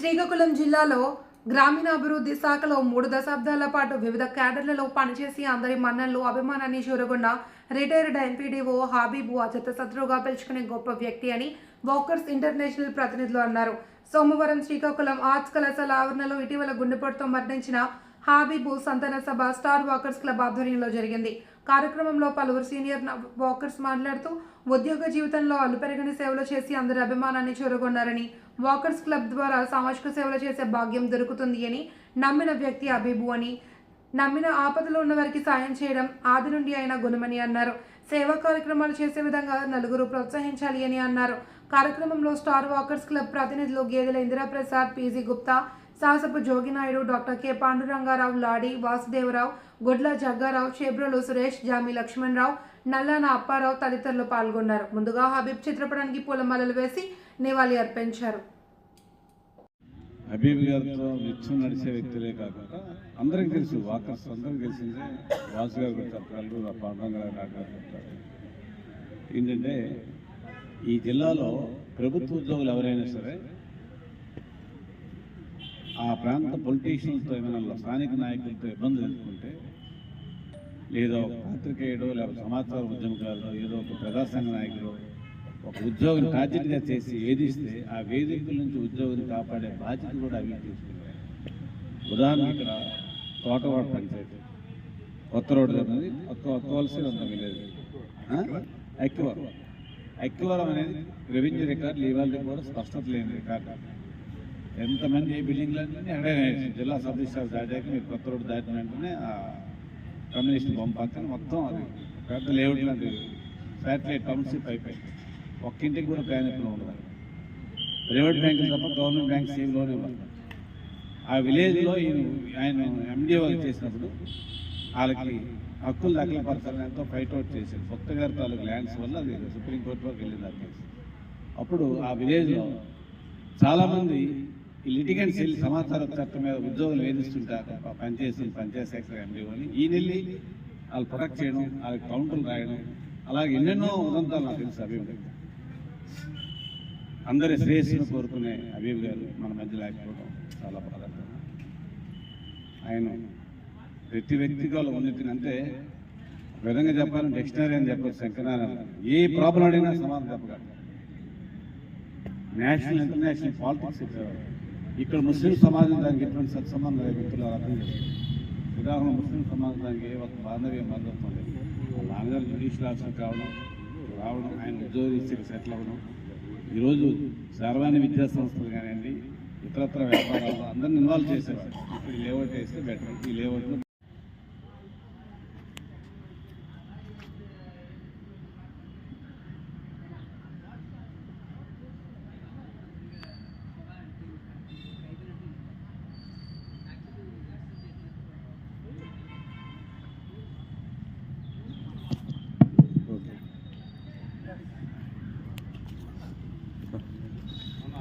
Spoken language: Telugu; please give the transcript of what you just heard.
శ్రీకాకుళం జిల్లాలో గ్రామీణాభివృద్ధి శాఖలో మూడు దశాబ్దాల పాటు వివిధ క్యాడర్లలో పనిచేసి అందరి మన్నలు అభిమానాన్ని చూరగొన్న రిటైర్డ్ ఎంపీడీఓ హాబీబు అజత శత్రువుగా పిలుచుకునే గొప్ప వ్యక్తి అని వాకర్స్ ఇంటర్నేషనల్ ప్రతినిధులు అన్నారు. సోమవారం శ్రీకాకుళం ఆర్ట్స్ కళాశాల ఆవరణలో ఇటీవల గుండెపోటుతో మరణించిన హాబీబు సంతాన సభ స్టార్ వాకర్స్ క్లబ్ ఆధ్వర్యంలో జరిగింది. కార్యక్రమంలో పలువురు సీనియర్ వాకర్స్ మాట్లాడుతూ ఉద్యోగ జీవితంలో అల్లుపెరగని సేవలు చేసి అందరి అభిమానాన్ని చేరుకున్నారని వాకర్స్ క్లబ్ ద్వారా సామాజిక సేవలు చేసే భాగ్యం దొరుకుతుంది అని నమ్మిన వ్యక్తి అబీబు అని నమ్మిన ఆపదలో ఉన్న వారికి సాయం చేయడం ఆది నుండి అయిన గుణమని అన్నారు. సేవా కార్యక్రమాలు చేసే విధంగా నలుగురు ప్రోత్సహించాలి అని అన్నారు. కార్యక్రమంలో స్టార్ వాకర్స్ క్లబ్ ప్రతినిధులు Gedela Indiraprasad P G Gupta Sasapu Joginaidu doctor K. Pandurangarao Ladi Vasudevarao Godla Jaggarao Chebrolu Suresh Jami Lakshmanarao Nallana Apparao తదితరులు పాల్గొన్నారు. ముందుగా హబీబ్ చిత్రపటానికి పూలమాలలు వేసి నివాళి అర్పించారు. హబీబ్ గారితో నిత్యం నడిచే వ్యక్తులే కాకుండా అందరికీ తెలుసు వాకర్స్ అందరికీ తెలిసిందే వాసు గారు కూడా చెప్పగలరు ఆ గారు డాక్టర్ ఏంటంటే ఈ జిల్లాలో ప్రభుత్వ ఉద్యోగులు ఎవరైనా సరే ఆ ప్రాంత పొలిటీషియన్స్తో ఏమైనా స్థానిక నాయకులతో ఇబ్బందులు ఎదుర్కొంటే లేదా ఒక పాత్రికేయుడు లేకపోతే సమాచార ఉద్యమకారుడు ఏదో ఒక ప్రజాసంఘ నాయకుడు ఒక ఉద్యోగిని టార్గెట్గా చేసి వేధిస్తే ఆ వేదికల నుంచి ఉద్యోగిని కాపాడే బాధ్యత కూడా అవి తీసుకుంటాయి. ఉదాహరణ ఇక్కడ తోటవాడ పంచాయతీ. కొత్త రోడ్డు ఉన్నది కొత్త కొత్తవలసి ఉంది విలేజ్ ఎక్కివరం ఎక్కివరం అనేది రెవెన్యూ రికార్డులు ఇవాళ కూడా స్పష్టత లేని రికార్డు. ఎంతమంది ఏ బిల్డింగ్లన్నీ అక్కడే జిల్లా సబ్ రిజిస్టార్ దాటాక మీరు కొత్త రోడ్డు దాటిన వెంటనే ఆ కమ్యూనిస్ట్ బొమ్మ పక్కన మొత్తం అది పెద్ద లేఅవుట్ లాంటి శాటిలైట్ టౌన్షిప్ అయిపోయింది. ఒక్కింటికి కూడా ప్రయాణికులు ఉండదు ప్రైవేట్ బ్యాంకులు తప్ప గవర్నమెంట్ బ్యాంక్స్ ఏమి లోన్ ఇవ్వాలి ఆ విలేజ్లో ఈయన ఆయన ఎండిఓ చేసినప్పుడు వాళ్ళకి హక్కులు దక్కలపరచాలని ఎంతో ఫైట్ అవుట్ చేశారు. కొత్త గారి తాలూకు ల్యాండ్స్ వల్ల అది సుప్రీంకోర్టు వరకు వెళ్ళింది ఆ కేసు. అప్పుడు ఆ విలేజ్లో చాలామంది ఈ లిటిగెంట్స్ వెళ్ళి సమాచార చట్టం మీద ఉద్యోగులు వేధిస్తుంటారు పనిచేసి పంచాయత్ సెక్రటరీ ఎండిఓని ఈ నెల్లి వాళ్ళు ప్రొటెక్ట్ చేయడం వాళ్ళకి కౌంటర్లు రాయడం అలాగే ఎన్నెన్నో ఉదంతాలు నాకు తెలుసు అభివృద్ధి. గారు అందరి శ్రేయస్సును కోరుకునే అబీబ్ గారు మన మధ్య లేకపోవడం చాలా బాధాకరం. ఆయన ప్రతి వ్యక్తిగా ఉన్నతిని అంటే విధంగా చెప్పాలంటే డిక్షనరీ అని చెప్పచ్చు శంకరనారాయణ ఏ ప్రాబ్లం అడిగినా సమాధానం చెప్పగలరు. నేషనల్ ఇంటర్నేషనల్ పాలిటిక్స్ చెప్పేవారు. ఇక్కడ ముస్లిం సమాజం దానికి ఎటువంటి సత్సంబంధం లేదు మిత్రులు అర్థం చేసుకోండి ఉదాహరణ ముస్లిం సమాజం దానికి ఏ ఒక్క బాంధవ్యం బంధత్వం లేదు. నాన్నగారు జ్యుడిషియల్ ఆఫీసర్ కావడం రావడం ఆయన ఉద్యోగ రీత్యాగా సెటిల్ అవ్వడం. ఈరోజు సర్వాణి విద్యా సంస్థలు కానివ్వండి ఇతరత్ర వ్యాపారాలు అందరిని ఇన్వాల్వ్ చేసేవారు ఇప్పుడు లేఅవుట్ వేస్తే బెటర్. ఈ లేఅవుట్లో